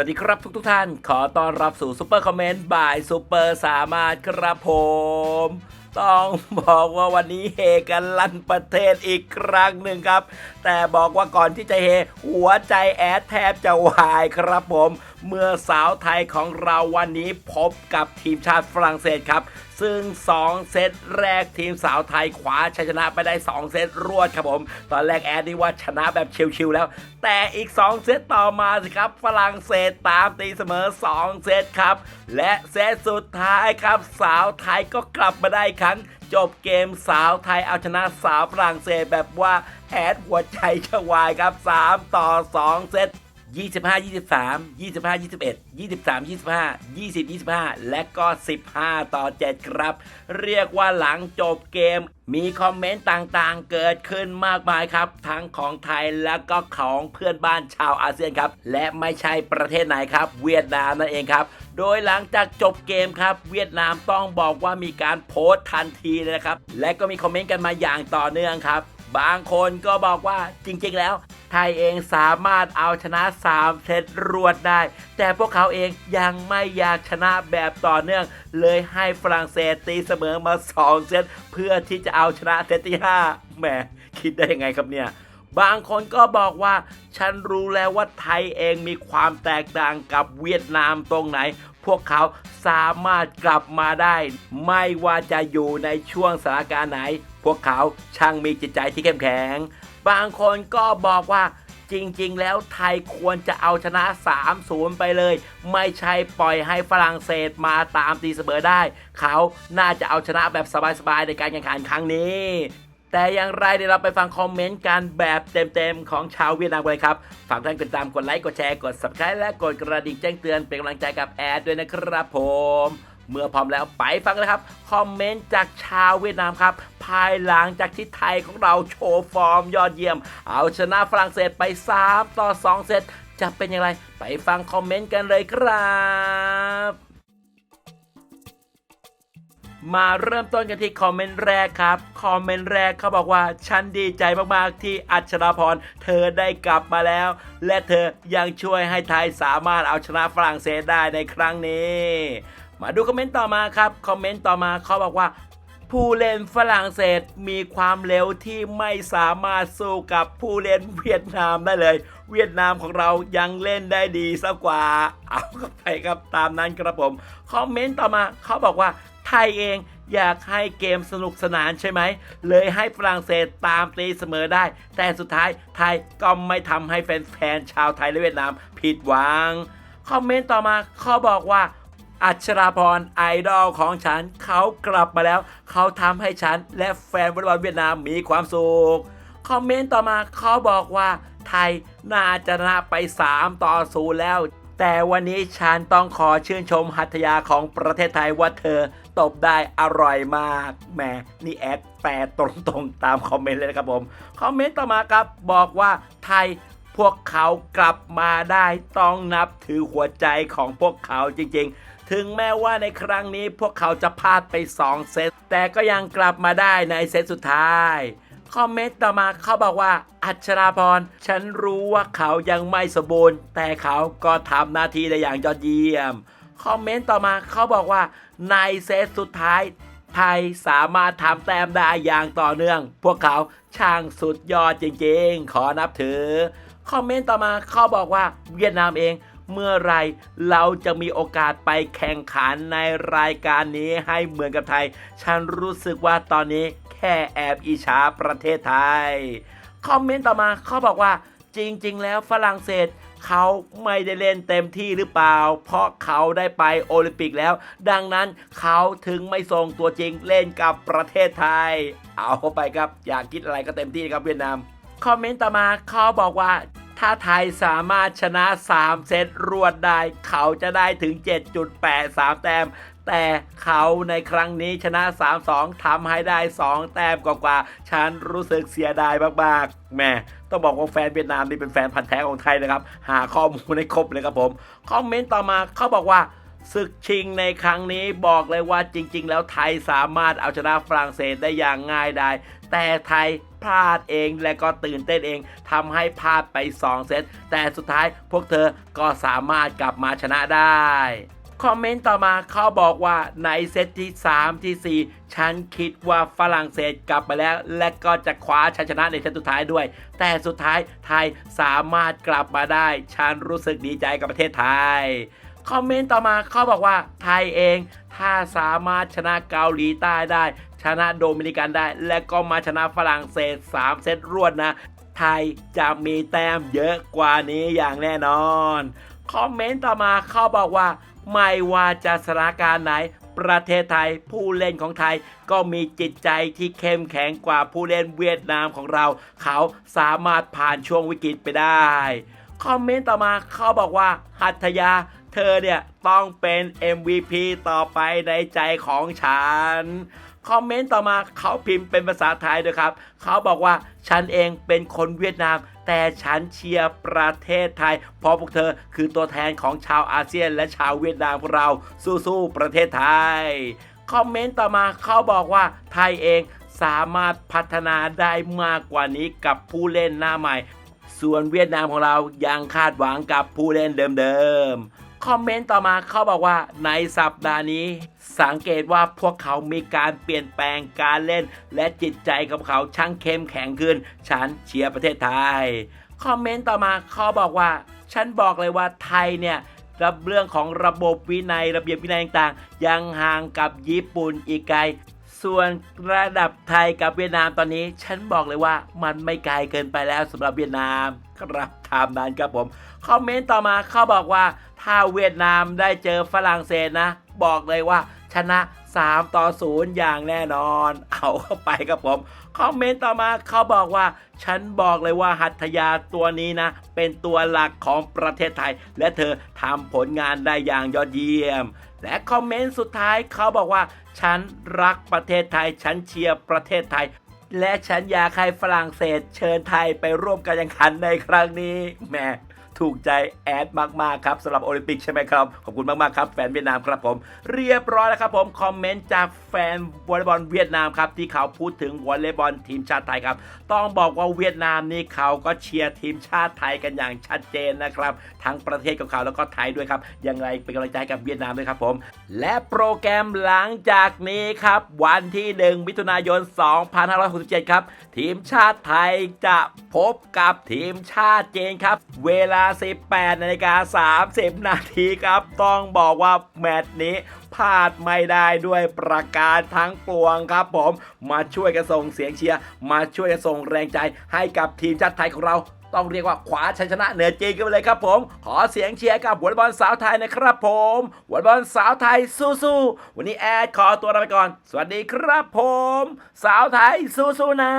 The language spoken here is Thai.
วัสดีครับทุกทุกท่าน ขอต้อนรับสู่ซูเปอร์คอมเมนต์บ่ายซูเปอร์สามารถครับผม ต้องบอกว่าวันนี้เฮกันลั่นประเทศอีกครั้งหนึ่งครับ แต่บอกว่าก่อนที่จะเฮ หัวใจแอดแทบจะวายครับผม เมื่อสาวไทยของเราวันนี้พบกับทีมชาติฝรั่งเศสครับ ซึ่ง 2 เซตแรกทีมสาวไทยขวาชัยชนะไปได้ 2 เซตรวดครับผม ตอนแรกแอดนี่ว่าชนะแบบชิวๆแล้ว แต่อีก 2 เซตต่อมาสิครับ ฝรั่งเศสตามตีเสมอ 2 เซตครับ และเซตสุดท้ายครับ สาวไทยก็กลับมาได้ครั้งจบเกมสาวไทยเอาชนะสาวฝรั่งเศสแบบว่าแอดหัวใจจะวายครับ 3 ต่อ 2 เซต 25 23 25 21 23 25 20 25และก็15ต่อ7ครับ เรียกว่าหลังจบเกม มีคอมเมนต์ต่างๆ เกิดขึ้นมากมายครับ ทั้งของไทยและก็ของเพื่อนบ้านชาวอาเซียนครับ และไม่ใช่ประเทศไหนครับ เวียดนามนั่นเองครับโดยหลังจากจบเกมครับ เวียดนามต้องบอกว่ามีการโพสต์ทันทีเลยนะครับ และก็มีคอมเมนต์กันมาอย่างต่อเนื่องครับ บางคนก็บอกว่าจริง ๆ แล้ว ไทยเองสามารถเอาชนะ 3 เซตรวดได้ แต่พวกเขาเองยังไม่อยากชนะแบบต่อเนื่อง เลยให้ฝรั่งเศสตีเสมอมา 2 เซตเพื่อที่จะเอาชนะเซตที่ 5แหมคิดได้ยังไงครับเนี่ยบางคนก็บอกว่า ฉันรู้แล้วว่าไทยเองมีความแตกต่างกับเวียดนามตรงไหน พวกเขาสามารถกลับมาได้ ไม่ว่าจะอยู่ในช่วงสถานการณ์ไหน พวกเขาช่างมีจิตใจที่เข้มแข็ง บางคนก็บอกว่าจริง ๆ แล้วไทยควรจะเอาชนะ 3-0 ไปเลย ไม่ใช่ปล่อยให้ฝรั่งเศสมาตามตีเสมอได้ เขาน่าจะเอาชนะแบบสบาย ๆ ในการแข่งขันครั้งนี้ แต่อย่างไรเดี๋ยวเราไปฟังคอมเมนต์กันแบบเต็ม ๆ ของชาวเวียดนามกันเลยครับ ฝากท่านกดติดตามกดไลค์ กดแชร์ กด subscribe และกดกระดิ่งแจ้งเตือนเป็นกำลังใจกับแอดด้วยนะครับผม เมื่อพร้อมแล้วไปฟังเลยครับ คอมเมนต์จากชาวเวียดนามครับ ภายหลังจากที่ไทยของเราโชว์ฟอร์มยอดเยี่ยม เอาชนะฝรั่งเศสไป 3 ต่อ 2 เซตจะเป็นอย่างไร ไปฟังคอมเมนต์กันเลยครับมาเริ่มต้นกันที่คอมเมนต์แรกครับ คอมเมนต์แรกเขาบอกว่า ฉันดีใจมากๆที่อัชราพร เธอได้กลับมาแล้ว และเธอยังช่วยให้ไทยสามารถเอาชนะฝรั่งเศสได้ในครั้งนี้ มาดูคอมเมนต์ต่อมาครับ คอมเมนต์ต่อมาเขาบอกว่า ผู้เล่นฝรั่งเศสมีความเร็วที่ไม่สามารถสู้กับผู้เล่นเวียดนามได้เลย เวียดนามของเรายังเล่นได้ดีซะกว่า เอาเข้าไปครับตามนั้นครับผม คอมเมนต์ต่อมาเขาบอกว่าไทยเองอยากให้เกมสนุกสนานใช่ไหม เลยให้ฝรั่งเศสตามตีเสมอได้ แต่สุดท้ายไทยก็ไม่ทำให้แฟนๆชาวไทยและเวียดนามผิดหวัง คอมเมนต์ต่อมาเขาบอกว่า อัชราพรไอดอลของฉันเขากลับมาแล้ว เขาทำให้ฉันและแฟนวอลเลย์บอลเวียดนามมีความสุขคอมเมนต์ต่อมาเขาบอกว่าไทยน่าจะชนะไป 3 ต่อ0แล้ว แต่วันนี้ฉันต้องขอชื่นชมหัตถยาของประเทศไทยว่าเธอตบได้อร่อยมากแหมนี่แอดแปลตรงๆตามคอมเมนต์เลยนะครับผม คอมเมนต์ต่อมาครับบอกว่าไทย พวกเขากลับมาได้ต้องนับถือหัวใจของพวกเขาจริง ๆ ถึงแม้ว่าในครั้งนี้พวกเขาจะพลาดไป 2 เซต แต่ก็ยังกลับมาได้ในเซตสุดท้ายคอมเมนต์ต่อมาเขาบอกว่า อัชราพร ฉันรู้ว่าเขายังไม่สมบูรณ์ แต่เขาก็ทำหน้าที่ได้อย่างยอดเยี่ยม คอมเมนต์ต่อมาเขาบอกว่า ในเซตสุดท้าย ไทยสามารถทำแต้มได้อย่างต่อเนื่อง พวกเขาช่างสุดยอดจริงๆ ขอนับถือ คอมเมนต์ต่อมาเขาบอกว่าเวียดนามเองเมื่อไรเราจะมีโอกาสไปแข่งขันในรายการนี้ให้เหมือนกับไทย ฉันรู้สึกว่าตอนนี้แค่แอบอิจฉาประเทศไทย คอมเมนต์ต่อมาเขาบอกว่าจริง ๆ แล้วฝรั่งเศสเขาไม่ได้เล่นเต็มที่หรือเปล่า เพราะเขาได้ไปโอลิมปิกแล้ว ดังนั้นเขาถึงไม่ส่งตัวจริงเล่นกับประเทศไทย เอาเข้าไปครับ อยากคิดอะไรก็เต็มที่ครับเวียดนาม คอมเมนต์ต่อมาเขาบอกว่า ถ้าไทยสามารถชนะ 3 เซตรวดได้ เขาจะได้ถึง 7.83 แต้ม แต่เขาในครั้งนี้ชนะ 3-2ทำให้ได้ 2 แต้มกว่าๆฉันรู้สึกเสียดายมากๆแม่ต้องบอกว่าแฟนเวียดนามนี่เป็นแฟนพันธ์แท้ของไทยนะครับ หาข้อมูลให้ครบเลยครับผม คอมเมนต์ต่อมาเขาบอกว่าศึกชิงในครั้งนี้บอกเลยว่าจริง ๆ แล้วไทยสามารถเอาชนะฝรั่งเศสได้อย่างง่ายไดายแต่ไทย พลาดเองและก็ตื่นเต้นเองทำให้พลาดไป 2 เซต แต่สุดท้ายพวกเธอก็สามารถกลับมาชนะได้คอมเมนต์ต่อมาเขาบอกว่าในเซตที่ 3 ที่ 4 ฉันคิดว่าฝรั่งเศสกลับมาแล้ว และก็จะคว้าชัยชนะในเซตสุดท้ายด้วย แต่สุดท้ายไทยสามารถกลับมาได้ ฉันรู้สึกดีใจกับประเทศไทย คอมเมนต์ต่อมาเขาบอกว่าไทยเอง ถ้าสามารถชนะเกาหลีใต้ได้ ชนะโดมินิกันได้ และก็มาชนะฝรั่งเศส 3 เซตรวดนะ ไทยจะมีแต้มเยอะกว่านี้อย่างแน่นอน คอมเมนต์ต่อมาเขาบอกว่า ไม่ว่าจะสถานการณ์ไหนประเทศไทยผู้เล่นของไทยก็มีจิตใจที่เข้มแข็งกว่าผู้เล่นเวียดนามของเรา เขาสามารถผ่านช่วงวิกฤตไปได้ คอมเมนต์ต่อมาเขาบอกว่าหัตถยา เธอเนี่ย ต้องเป็น MVP ต่อไปในใจของฉัน คอมเมนต์ต่อมาเขาพิมพ์เป็นภาษาไทยด้วยครับ เขาบอกว่าฉันเองเป็นคนเวียดนาม แต่ฉันเชียร์ประเทศไทย เพราะพวกเธอคือตัวแทนของชาวอาเซียน และชาวเวียดนามของเราสู้ๆประเทศไทย คอมเมนต์ต่อมาเขาบอกว่าไทยเองสามารถพัฒนาได้มากกว่านี้กับผู้เล่นหน้าใหม่ ส่วนเวียดนามของเรายังคาดหวังกับผู้เล่นเดิมๆ คอมเมนต์ต่อมาเขาบอกว่าในสัปดาห์นี้ สังเกตว่าพวกเขามีการเปลี่ยนแปลงการเล่น และจิตใจของเขาช่างเข้มแข็งขึ้น ฉันเชียร์ประเทศไทย คอมเมนต์ต่อมาเขาบอกว่า ฉันบอกเลยว่าไทยเนี่ยรับเรื่องของระบบวินัยระเบียบวินัยต่างๆ ยังห่างกับญี่ปุ่นอีกไกล ส่วนระดับไทยกับเวียดนามตอนนี้ ฉันบอกเลยว่ามันไม่ไกลเกินไปแล้วสำหรับเวียดนามครับตามนั้นครับผม คอมเมนต์ต่อมาเขาบอกว่า ถ้าเวียดนามได้เจอฝรั่งเศสนะ บอกเลยว่า ชนะ 3 ต่อ 0 อย่างแน่นอน เอาเข้าไปครับผม คอมเมนต์ต่อมาเขาบอกว่า ฉันบอกเลยว่าหัตถยาตัวนี้นะ เป็นตัวหลักของประเทศไทย และเธอทำผลงานได้อย่างยอดเยี่ยม และคอมเมนต์สุดท้ายเขาบอกว่า ฉันรักประเทศไทย ฉันเชียร์ประเทศไทยและฉันอยากให้ฝรั่งเศสเชิญไทยไปร่วมการแข่งขันในครั้งนี้แหม ถูกใจแอดมากๆครับสำหรับโอลิมปิกใช่ไหมครับ ขอบคุณมากๆครับแฟนเวียดนามครับผม เรียบร้อยแล้วครับผมคอมเมนต์จากแฟนวอลเลย์บอลเวียดนามครับที่เขาพูดถึงวอลเลย์บอลทีมชาติไทยครับต้องบอกว่าเวียดนามนี่เขาก็เชียร์ทีมชาติไทยกันอย่างชัดเจนนะครับทั้งประเทศของเขาแล้วก็ไทยด้วยครับยังไงเป็นกำลังใจกับเวียดนามด้วยครับผม และโปรแกรมหลังจากนี้ครับวันที่1มิถุนายน 2567 ครับ ทีมชาติไทยจะพบกับทีมชาติเจนครับ เวลา18นาฬิกา30 นาทีครับ ต้องบอกว่าแมตช์นี้พลาดไม่ได้ด้วยประการทั้งปวงครับผม มาช่วยกันส่งเสียงเชียร์ มาช่วยกันส่งแรงใจให้กับทีมชาติไทยของเราต้องเรียกว่าขวาชัยชนะเหนือจีนกันไปเลยครับผม ขอเสียงเชียร์กับวอลบอลสาวไทยนะครับผมวอลบอลสาวไทยสู้ๆวันนี้แอดขอตัวลาไปก่อน สวัสดีครับผม สาวไทยสู้ๆนะ